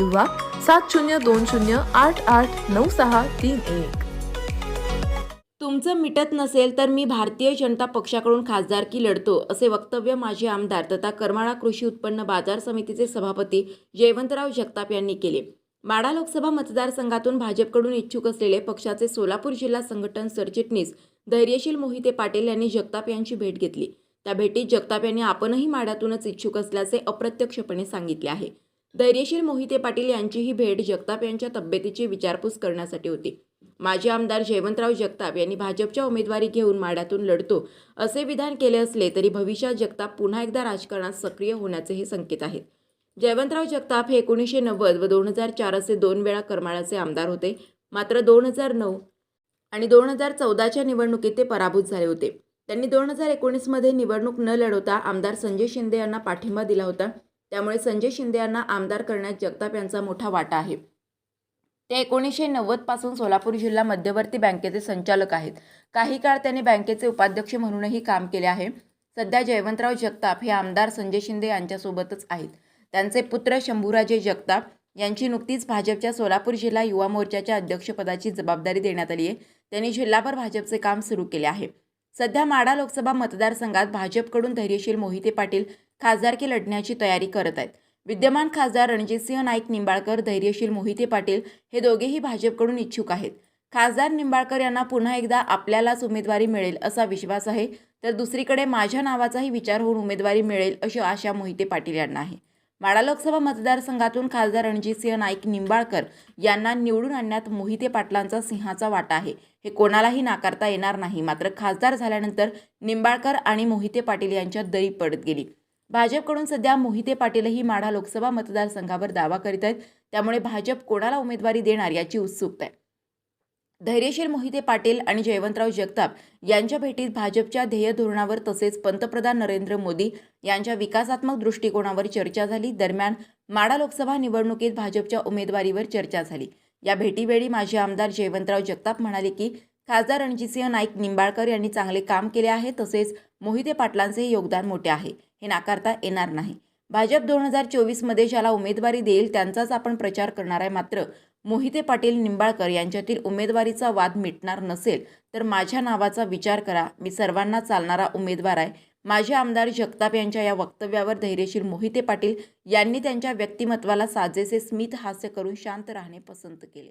किंवा सात शून्य दोन शून्य आठ आठ नऊ सहा तीन एक. तुमचं मिटत नसेल तर मी भारतीय जनता पक्षाकडून खासदारकी लढतो असे वक्तव्य माजी आमदार तथा करमाळा कृषी उत्पन्न बाजार समितीचे सभापती जयवंतराव जगताप यांनी केले. माडा लोकसभा मतदारसंघातून भाजपकडून इच्छुक असलेले पक्षाचे सोलापूर जिल्हा संघटन सरचिटणीस धैर्यशील मोहिते पाटील यांनी जगताप यांची भेट घेतली. त्या भेटीत जगताप यांनी आपणही माड्यातूनच इच्छुक असल्याचे अप्रत्यक्षपणे सांगितले आहे. धैर्यशील मोहिते पाटील यांची ही भेट जगताप यांच्या तब्येतीची विचारपूस करण्यासाठी होती. माजी आमदार जयवंतराव जगताप यांनी भाजपच्या उमेदवारी घेऊन माड्यातून लढतो असे विधान केले असले तरी भविष्यात जगताप पुन्हा एकदा राजकारणात सक्रिय होण्याचे हे संकेत आहेत. जयवंतराव जगताप हे एकोणीसशे नव्वद व दोन हजार चार असे दोन वेळा करमाळाचे आमदार होते. मात्र दोन हजार नऊ आणि दोन हजार चौदाच्या निवडणुकीत ते पराभूत झाले होते. त्यांनी दोन हजार एकोणीसमध्ये निवडणूक न लढवता आमदार संजय शिंदे यांना पाठिंबा दिला होता. त्यामुळे संजय शिंदे यांना आमदार करण्यात जगताप यांचा मोठा वाटा आहे. ते एकोणीसशे नव्वदपासून सोलापूर जिल्हा मध्यवर्ती बँकेचे संचालक आहेत. काही काळ त्यांनी बँकेचे उपाध्यक्ष म्हणूनही काम केले आहे. सध्या जयवंतराव जगताप हे आमदार संजय शिंदे यांच्यासोबतच आहेत. त्यांचे पुत्र शंभूराजे जगताप यांची नुकतीच भाजपच्या सोलापूर जिल्हा युवा मोर्चाच्या अध्यक्षपदाची जबाबदारी देण्यात आली आहे. त्यांनी जिल्हाभर भाजपचे काम सुरू केले आहे. सध्या माडा लोकसभा मतदारसंघात भाजपकडून धैर्यशील मोहिते पाटील खासदारकी लढण्याची तयारी करत आहेत. विद्यमान खासदार रणजितसिंह नाईक निंबाळकर धैर्यशील मोहिते पाटील हे दोघेही भाजपकडून इच्छुक आहेत. खासदार निंबाळकर यांना पुन्हा एकदा आपल्यालाच उमेदवारी मिळेल असा विश्वास आहे तर दुसरीकडे माझ्या नावाचाही विचार होऊन उमेदवारी मिळेल अशी आशा मोहिते पाटील यांना आहे. माडा लोकसभा मतदारसंघातून खासदार रणजितसिंह नाईक निंबाळकर यांना निवडून आणण्यात मोहिते पाटलांचा सिंहाचा वाटा आहे. हे कोणालाही नाकारता येणार नाही. मात्र खासदार झाल्यानंतर निंबाळकर आणि मोहिते पाटील यांच्यात दरी पडत गेली. भाजपकडून सध्या मोहिते पाटीलही माढा लोकसभा मतदारसंघावर दावा करीत आहेत. त्यामुळे भाजप कोणाला उमेदवारी देणार याची उत्सुकता आहे. धैर्यशील मोहिते पाटील आणि जयवंतराव जगताप यांच्या भेटीत भाजपच्या ध्येय धोरणावर तसेच पंतप्रधान नरेंद्र मोदी यांच्या विकासात्मक दृष्टिकोनावर चर्चा झाली. दरम्यान माडा लोकसभा निवडणुकीत भाजपच्या उमेदवारीवर चर्चा झाली. या भेटीवेळी माजी आमदार जयवंतराव जगताप म्हणाले की खासदार रणजितसिंह नाईक निंबाळकर यांनी चांगले काम केले आहे तसेच मोहिते पाटलांचे योगदान मोठे आहे. हे नाकारता येणार नाही. भाजप दोन हजार चोवीसमध्ये ज्याला उमेदवारी देईल त्यांचाच आपण प्रचार करणार आहे. मात्र मोहिते पाटील निंबाळकर यांच्यातील उमेदवारीचा वाद मिटणार नसेल तर माझ्या नावाचा विचार करा. मी सर्वांना चालणारा उमेदवार आहे. माझे आमदार जगताप यांच्या या वक्तव्यावर धैर्यशील मोहिते पाटील यांनी त्यांच्या व्यक्तिमत्वाला साजेसे स्मित हास्य करून शांत राहणे पसंत केले.